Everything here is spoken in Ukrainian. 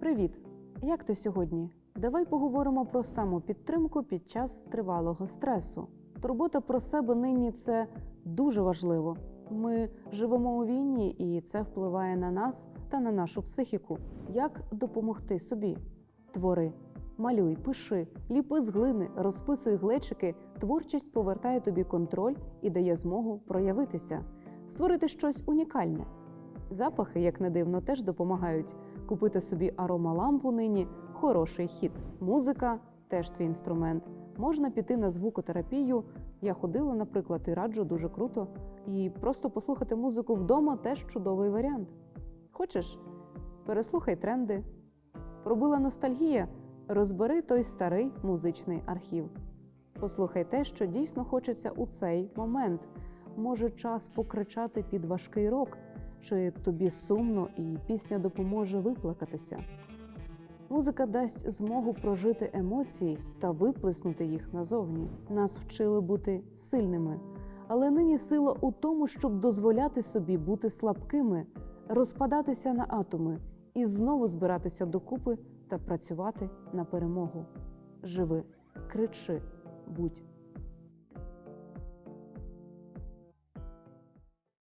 Привіт! Як ти сьогодні? Давай поговоримо про самопідтримку під час тривалого стресу. Турбота про себе нині це дуже важливо. Ми живемо у війні, і це впливає на нас та на нашу психіку. Як допомогти собі? Твори, малюй, пиши, ліпи з глини, розписуй глечики. Творчість повертає тобі контроль і дає змогу проявитися, створити щось унікальне. Запахи, як не дивно, теж допомагають. Купити собі аромалампу нині хороший хід. Музика теж твій інструмент. Можна піти на звукотерапію. Я ходила, наприклад, і раджу дуже круто. І просто послухати музику вдома теж чудовий варіант. Хочеш? Переслухай тренди. Пробила ностальгія, розбери той старий музичний архів. Послухай те, що дійсно хочеться у цей момент. Може, час покричати під важкий рок, чи тобі сумно і пісня допоможе виплакатися. Музика дасть змогу прожити емоції та виплеснути їх назовні. Нас вчили бути сильними, але нині сила у тому, щоб дозволяти собі бути слабкими, розпадатися на атоми і знову збиратися докупи та працювати на перемогу. Живи, кричи, будь